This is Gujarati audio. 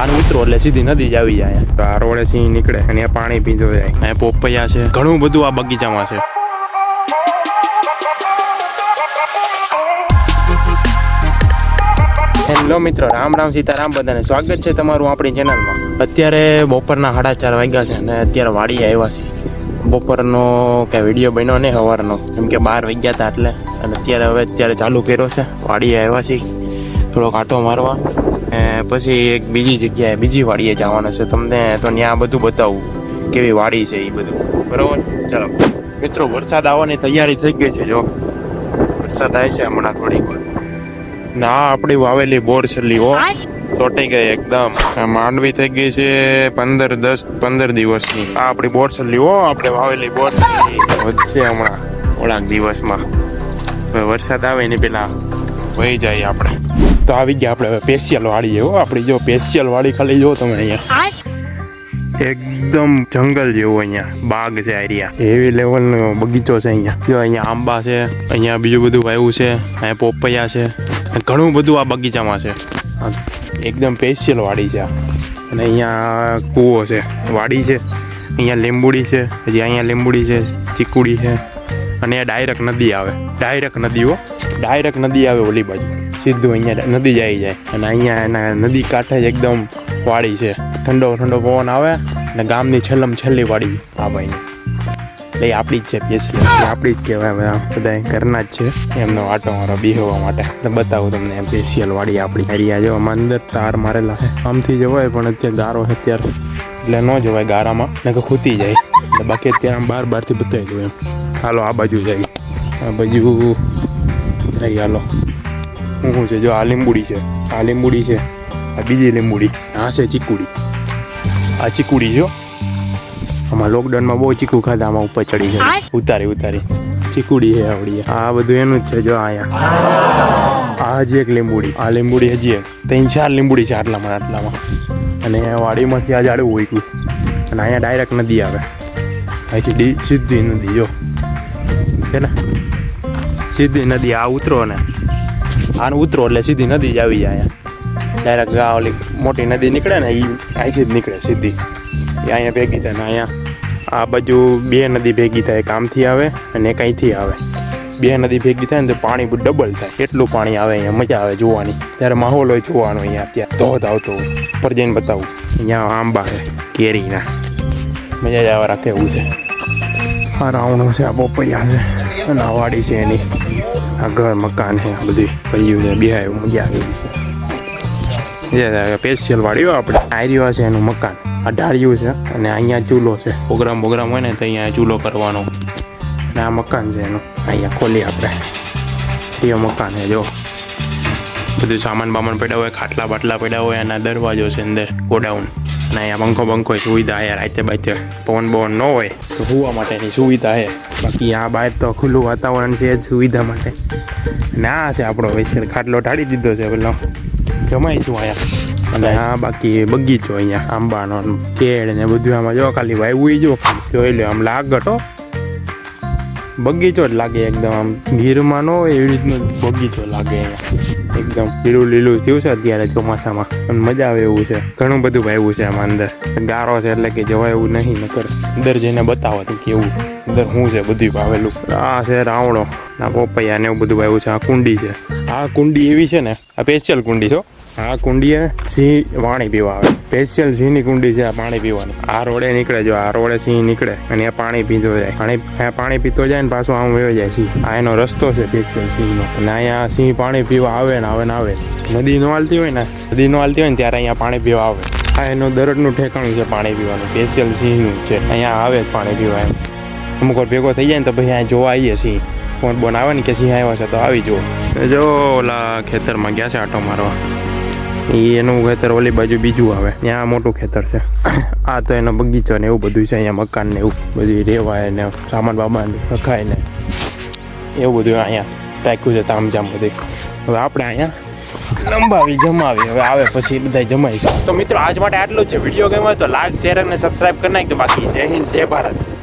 આને ઉતરો એટલે સીધી નદી જ આવી જાય. આ રોડે સિંહ નીકળે અને આ પાણી પીંધો જાય. અહીંયા પોપૈયા છે. ઘણું બધું આ બગીચામાં છે. હેલો મિત્રો રામ રામ સીતારામ બધાને. સ્વાગત છે તમારું આપણી ચેનલમાં. અત્યારે બપોરના સાડા ચાર વાગ્યા છે અને અત્યારે વાડી આવ્યા છે બપોરનો કે વીડિયો બન્યો ને સવારનો. કેમ કે બાર વાગ્યા હતા એટલે. અને અત્યારે હવે અત્યારે ચાલુ કર્યો છે. વાડી આવ્યા છે થોડોક કાંટો મારવા. પછી એક બીજી જગ્યાએ, બીજી વાડીએ જવાનું છે. તમને તો ત્યાં બધું બતાવું, કેવી વાડી છે એ બધું. બરાબર? ચાલો. મિત્રો, વરસાદ આવવાની તૈયારી થઈ ગઈ છે, જો. વરસાદ આવે છે હમણાં થોડીક ના આપણી વાવેલી બોર છેલ્લી હો ચોટી ગઈ એકદમ. માંડવી થઈ ગઈ છે પંદર દસ, પંદર દિવસની. આ આપણી બોર છેલ્લી હો આપણે વાવેલી બોર વધશે હમણાં થોડાક દિવસમાં. વરસાદ આવે ને પેલા વહી જાય આપણે. તો આવી ગયા આપણે હવે પેશિયલ વાળી હો આપણી જો પેશિયલ વાળી ખાલી જો તમે અહીંયા. એકદમ જંગલ જેવું અહીંયા. બાગ છે એરિયા એવી લેવલનો બગીચો છે અહીંયા. જો અહીંયા આંબા છે અહીંયા બીજું બધું વાવ્યું છે અહીંયા પોપૈયા છે ઘણું બધું આ બગીચામાં છે. એકદમ પેશિયલ વાડી છે અને અહીંયા કૂવો છે વાડી છે અહીંયા લીંબુડી છે હજી અહીંયા લીંબુડી છે ચીકુડી છે અને ડાયરેક્ટ નદી આવે. ડાયરેક્ટ નદીઓ ડાયરેક્ટ નદી આવે ઓલી બાજુ. સીધું અહીંયા નદી જાય જાય. અને અહીંયા એના નદી કાંઠે જ એકદમ વાડી છે. ઠંડો ઠંડો પવન આવે અને ગામની છેલ્લમ છેલ્લી વાડી આ ભાઈની એટલે આપણી જ છે એ આપણી જ કહેવાય બધા ઘરના જ છે. એમનો આટો મારો બીહવા માટે. બતાવું તમને પેશિયલ વાડી આપણી. એરિયા જો આમાં અંદર તાર મારેલા છે. આમથી જવાય પણ અત્યારે ગારો છે અત્યારે. એટલે ન જવાય ગારામાં, ને કે ખૂતી જાય. એટલે બાકી અત્યારે આમ બાર બારથી બતાવી દઉં એમ. હાલો, આ બાજુ જાય આ બાજુ જાય હાલો. શું શું છે? જો આ લીંબુડી છે. આ લીંબુડી છે. આ બીજી લીંબુડી. આ છે ચીકુડી. આ ચીકુડી જો આમાં લોકડાઉનમાં બહુ ચીકુ ખાધા આમાં ઉપર ચડી ગયા. ઉતારી ઉતારી. ચીકુડી છે આવડી. આ બધું એનું જ છે જો અહીંયા. આ હજી એક લીંબુડી. આ લીંબુડી હજી એક. ત્રણ ચાર લીંબુડી છે આટલામાં આટલામાં. અને વાડીમાંથી આ જાડું હોય ગયું. અને અહીંયા ડાયરેક્ટ નદી આવે. અહીંથી સીધી નદી જો. છે ને? સીધી નદી આ ઉતરો ને. આને ઉતરો એટલે સીધી નદી જ આવી જાય અહીંયા. ડાયરેક્ટ આ ઓલી મોટી નદી નીકળે ને એ અહીંથી જ નીકળે સીધી. એ અહીંયા ભેગી થાય ને અહીંયા. આ બાજુ બે નદી ભેગી થાય, એક આમથી આવે અને એક અહીંથી આવે. બે નદી ભેગી થાય ને તો પાણી ડબલ થાય. એટલું પાણી આવે અહીંયા? મજા આવે જોવાની. ત્યારે માહોલ હોય જોવાનો અહીંયા ત્યાં ધોધ આવતો હોય. પર જઈને બતાવું. અહીંયા આંબા છે, કેરીના. મજા જ આવે રાખે એવું છે. આ રાવણો છે, આ પોપૈયા છે. અને વાડી છે એની. આ ઘર, મકાન છે બધું કર્યું છે, બિહાય, મજા આવી. છે સ્પેશિયલ વાળ્યું આપણે. આર્યો છે એનું મકાન. અઢાર્યું છે અને અહીંયા ચૂલો છે. પ્રોગ્રામ પ્રોગ્રામ હોય ને તો અહીંયા ચૂલો કરવાનો. અને આ મકાન છે એનું. અહીંયા ખોલી આપણે. એ મકાન છે, જો. બધું સામાન બામાન પડ્યા હોય, ખાટલા બાટલા પડ્યા હોય એના દરવાજો છે અંદર, ગોડાઉન. અને અહીંયા પંખો બંખો સુવિધા છે, રાતે બાતે પવન બવન ન હોય. તો સુવા માટેની સુવિધા છે. બાકી આ બહાર તો ખુલ્લું વાતાવરણ છે જ સુવિધા માટે. અને આ છે આપણો વૈશ્ય ખાટલો ઢાળી દીધો છે પેલો. જમાઈશું અહીંયા. અને આ બાકી બગીચો અહીંયા, આંબાનો ને કેળ ને બધું આમાં જો ખાલી વાવ્યું જો જોઈ લો આમ લાગટ હો. બગીચો જ લાગે એકદમ આમ. ગીરમાં ન હોય એવી રીતનો બગીચો લાગે અહીંયા. એકદમ લીલું લીલું થયું છે અત્યારે ચોમાસામાં. અને મજા આવે એવું છે. ઘણું બધું વાવ્યું છે આમાં અંદર. ગારો છે એટલે કે જવાય એવું નહીં, નકર અંદર જઈને બતાવો તો કેવું. અંદર શું છે બધું વાવેલું. આ છે રાવણો આ પોપૈયા ને એવું બધું વાવ્યું છે. આ કુંડી છે. આ કુંડી એવી છે ને, આ સ્પેશિયલ કુંડી છો આ કુંડીએ સિંહ પાણી પીવા આવે. સ્પેશિયલ સિંહની કુંડી છે આ પાણી પીવાની. આ રોડે નીકળે જો, આ રોડે સિંહ નીકળે અને આ પાણી પીતો જાય. પાણી પાણી પીતો જાય ને પાછો આમ વયો જાય સિંહ. આ એનો રસ્તો છે સ્પેશિયલ સિંહનો. અને અહીંયા સિંહ પાણી પીવા આવે ને આવે ને આવે. નદી નો હાલતી હોય ને, નદી નો હાલતી હોય ને ત્યારે અહીંયા પાણી પીવા આવે. આ એનું દરડનું ઠેકાણું છે પાણી પીવાનું. સ્પેશિયલ સિંહનું છે. અહીંયા આવે પાણી પીવા એમ. અમુક વાર ભેગો થઈ જાય ને તો પછી અહીંયા જોવા આવીએ સિંહ. ફોન બોન આવે ને કે સિંહ આવ્યો છે તો આવી જુઓ. જો ઓલા ખેતરમાં ગયા છે આટો મારવા. એનું ખેતર ઓલી બાજુ બીજું આવે. ત્યાં મોટું ખેતર છે. આ તો એનો બગીચો ને એવું બધું છે, અહીંયા મકાન ને એવું બધું રહેવાય ને સામાન બામાન રખાય ને એવું બધું અહીંયા રાખ્યું છે તામજામ બધું. હવે આપણે અહીંયા લંબાવી, જમાવી. હવે આવે પછી બધા જમાઈશું. તો મિત્રો, આજ માટે આટલું છે. વીડિયો ગમ્યો તો લાઈક શેર અને સબસ્ક્રાઇબ કરી નાખજો. બાકી જય હિન્દ, જય ભારત.